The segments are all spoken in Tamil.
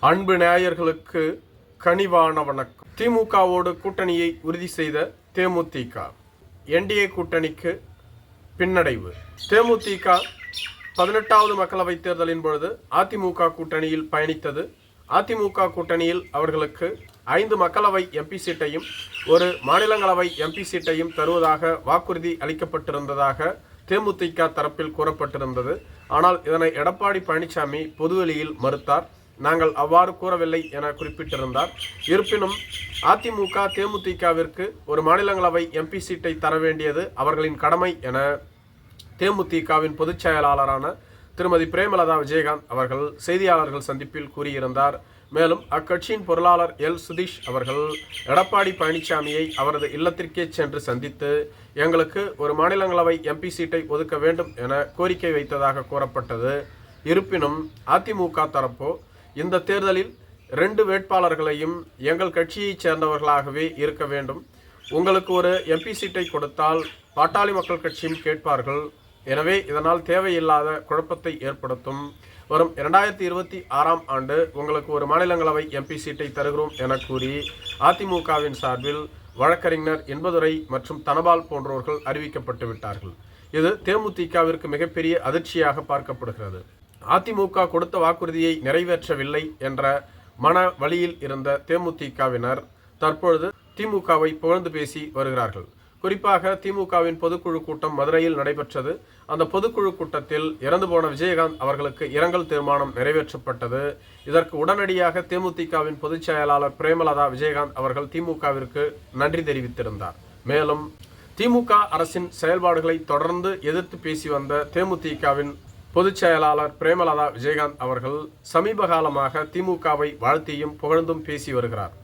அன்பு நேயர்களுக்கு கனிவான வணக்கம். திமுகவோடு கூட்டணியை உறுதி செய்த தேமுதிக. என்டிஏ கூட்டணிக்கு பின்னடைவு. தேமுதிக பதினெட்டாவது மக்களவைத் தேர்தலின் பொழுது அதிமுக கூட்டணியில் பயணித்தது. அதிமுக கூட்டணியில் அவர்களுக்கு ஐந்து மக்களவை எம்பி சீட்டையும் ஒரு மாநிலங்களவை எம்பி சீட்டையும் தருவதாக வாக்குறுதி அளிக்கப்பட்டிருந்ததாக தேமுதிக தரப்பில் கூறப்பட்டிருந்தது. ஆனால் இதனை எடப்பாடி பழனிசாமி பொதுவெளியில் மறுத்தார். நாங்கள் அவ்வாறு கூறவில்லை என குறிப்பிட்டிருந்தார். இருப்பினும் அதிமுக தேமுதிகவிற்கு ஒரு மாநிலங்களவை எம்பி சீட்டை தர வேண்டியது அவர்களின் கடமை என தேமுதிகவின் பொதுச் செயலாளரான திருமதி பிரேமலதா விஜயகாந்த் அவர்கள் செய்தியாளர்கள் சந்திப்பில் கூறியிருந்தார். மேலும் அக்கட்சியின் பொருளாளர் எல். சுதீஷ் அவர்கள் எடப்பாடி பழனிசாமியை அவரது இல்லத்திற்கே சென்று சந்தித்து எங்களுக்கு ஒரு மாநிலங்களவை எம்பி சீட்டை ஒதுக்க வேண்டும் என கோரிக்கை வைத்ததாக கூறப்பட்டது. இருப்பினும் அதிமுக தரப்போ இந்த தேர்தலில் ரெண்டு வேட்பாளர்களையும் எங்கள் கட்சியைச் சேர்ந்தவர்களாகவே இருக்க வேண்டும். உங்களுக்கு ஒரு எம்பி சீட்டை கொடுத்தால் பாட்டாளி மக்கள் கட்சியும் கேட்பார்கள். எனவே இதனால் தேவையில்லாத குழப்பத்தை ஏற்படுத்தும். வரும் இரண்டாயிரத்தி இருபத்தி ஆறாம் ஆண்டு உங்களுக்கு ஒரு மாநிலங்களவை எம்பி சீட்டை தருகிறோம் என கூறி அதிமுகவின் சார்பில் வழக்கறிஞர் என்பதுரை மற்றும் தனபால் போன்றோர்கள் அறிவிக்கப்பட்டு விட்டார்கள். இது தேமுதிகவிற்கு மிகப்பெரிய அதிர்ச்சியாக பார்க்கப்படுகிறது. அதிமுக கொடுத்த வாக்குறுதியை நிறைவேற்றவில்லை என்ற மன வழியில் இருந்த தேமுதிகவினர் தற்பொழுது திமுகவை புகழ்ந்து பேசி வருகிறார்கள். குறிப்பாக திமுகவின் பொதுக்குழு கூட்டம் மதுரையில் நடைபெற்றது. அந்த பொதுக்குழு கூட்டத்தில் இறந்து போன விஜயகாந்த் அவர்களுக்கு இரங்கல் தீர்மானம் நிறைவேற்றப்பட்டது. இதற்கு உடனடியாக தேமுதிகவின் பொதுச் செயலாளர் பிரேமலதா விஜயகாந்த் அவர்கள் திமுகவிற்கு நன்றி தெரிவித்திருந்தார். மேலும் திமுக அரசின் செயல்பாடுகளை தொடர்ந்து எதிர்த்து பேசி வந்த தேமுதிகவின் பொதுச் செயலாளர் பிரேமலதா விஜயகாந்த் அவர்கள் சமீப காலமாக திமுகவை வாழ்த்தியும் புகழ்ந்தும் பேசி வருகிறார்.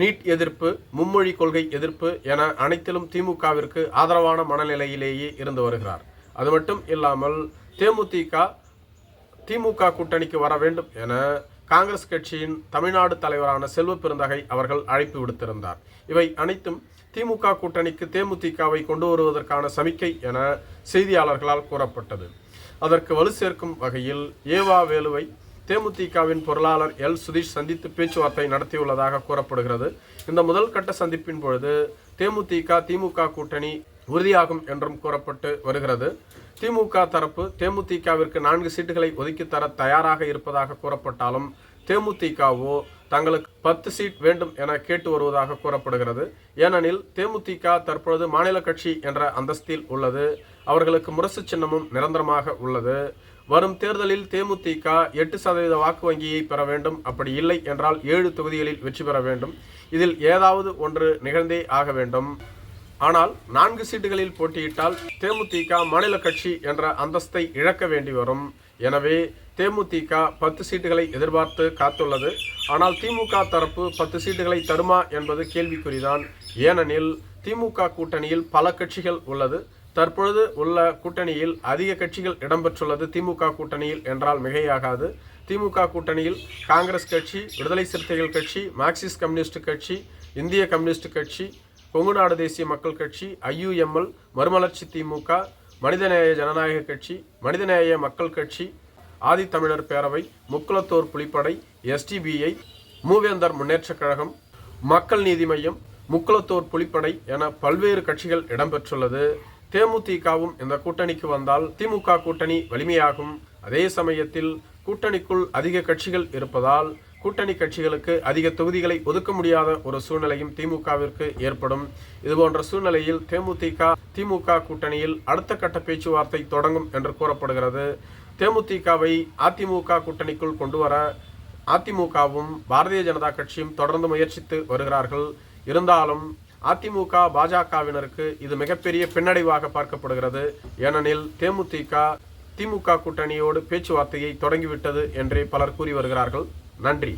நீட் எதிர்ப்பு மும்மொழி கொள்கை எதிர்ப்பு என அனைத்திலும் திமுகவிற்கு ஆதரவான மனநிலையிலேயே இருந்து வருகிறார். அது மட்டும் இல்லாமல் தேமுதிக திமுக கூட்டணிக்கு வர வேண்டும் என காங்கிரஸ் கட்சியின் தமிழ்நாடு தலைவரான செல்வ பெருந்தகை அவர்கள் அழைப்பு விடுத்திருந்தார். இவை அனைத்தும் திமுக கூட்டணிக்கு தேமுதிகவை கொண்டு வருவதற்கான சமிக்கை என செய்தியாளர்களால் கூறப்பட்டது. அதற்கு வலு சேர்க்கும் வகையில் ஏவா வேலுவை தேமுதிகவின் பொருளாளர் எல். சுதீஷ் சந்தித்து பேச்சுவார்த்தை நடத்தியுள்ளதாக கூறப்படுகிறது. இந்த முதல் கட்ட சந்திப்பின் பொழுது தேமுதிக திமுக கூட்டணி உறுதியாகும் என்றும் கூறப்பட்டு வருகிறது. திமுக தரப்பு தேமுதிகவிற்கு நான்கு சீட்டுகளை ஒதுக்கித்தர தர தயாராக இருப்பதாக கூறப்பட்டாலும் தேமுதிகவோ தங்களுக்கு பத்து சீட் வேண்டும் என கேட்டு வருவதாக கூறப்படுகிறது. ஏனெனில் தேமுதிக தற்பொழுது மாநில கட்சி என்ற அந்தஸ்தில் உள்ளது. அவர்களுக்கு முரசு சின்னமும் நிரந்தரமாக உள்ளது. வரும் தேர்தலில் தேமுதிக எட்டு சதவீத வாக்கு வங்கியை பெற வேண்டும். அப்படி இல்லை என்றால் ஏழு தொகுதிகளில் வெற்றி பெற வேண்டும். இதில் ஏதாவது ஒன்று நிகழ்ந்தே ஆக வேண்டும். ஆனால் நான்கு சீட்டுகளில் போட்டியிட்டால் தேமுதிக மாநில கட்சி என்ற அந்தஸ்தை இழக்க வேண்டி வரும். எனவே தேமுதிக பத்து சீட்டுகளை எதிர்பார்த்து காத்துள்ளது. ஆனால் திமுக தரப்பு பத்து சீட்டுகளை தருமா என்பது கேள்விக்குறிதான். ஏனெனில் திமுக கூட்டணியில் பல கட்சிகள் உள்ளது. தற்பொழுது உள்ள கூட்டணியில் அதிக கட்சிகள் இடம்பெற்றுள்ளது திமுக கூட்டணியில் என்றால் மிகையாகாது. திமுக கூட்டணியில் காங்கிரஸ் கட்சி விடுதலை சிறுத்தைகள் கட்சி மார்க்சிஸ்ட் கம்யூனிஸ்ட் கட்சி இந்திய கம்யூனிஸ்ட் கட்சி கொங்குநாடு தேசிய மக்கள் கட்சி ஐயுஎம்எல் மறுமலர்ச்சி திமுக மனிதநேய ஜனநாயக கட்சி மனிதநேய மக்கள் கட்சி ஆதித்தமிழர் பேரவை முக்குளத்தோர் புலிப்படை எஸ்டிபிஐ மூவேந்தர் முன்னேற்றக் கழகம் மக்கள் நீதி மையம் முக்குளத்தோர் புலிப்படை என பல்வேறு கட்சிகள் இடம்பெற்றுள்ளது. தேமுதிகவும் இந்த கூட்டணிக்கு வந்தால் திமுக கூட்டணி வலிமையாகும். அதே சமயத்தில் கூட்டணிக்குள் அதிக கட்சிகள் இருப்பதால் கூட்டணி கட்சிகளுக்கு அதிக தொகுதிகளை ஒதுக்க முடியாத ஒரு சூழ்நிலையும் திமுகவிற்கு ஏற்படும். இதுபோன்ற சூழ்நிலையில் தேமுதிக திமுக கூட்டணியில் அடுத்த கட்ட பேச்சுவார்த்தை தொடங்கும் என்று கூறப்படுகிறது. தேமுதிகவை அதிமுக கூட்டணிக்குள் கொண்டு வர அதிமுகவும் பாரதிய ஜனதா கட்சியும் தொடர்ந்து முயற்சித்து வருகிறார்கள். இருந்தாலும் அதிமுக பாஜகவினருக்கு இது மிகப்பெரிய பின்னடைவாக பார்க்கப்படுகிறது. ஏனெனில் தேமுதிக திமுக கூட்டணியோடு பேச்சுவார்த்தையை தொடங்கிவிட்டது என்றே பலர் கூறி வருகிறார்கள். நன்றி.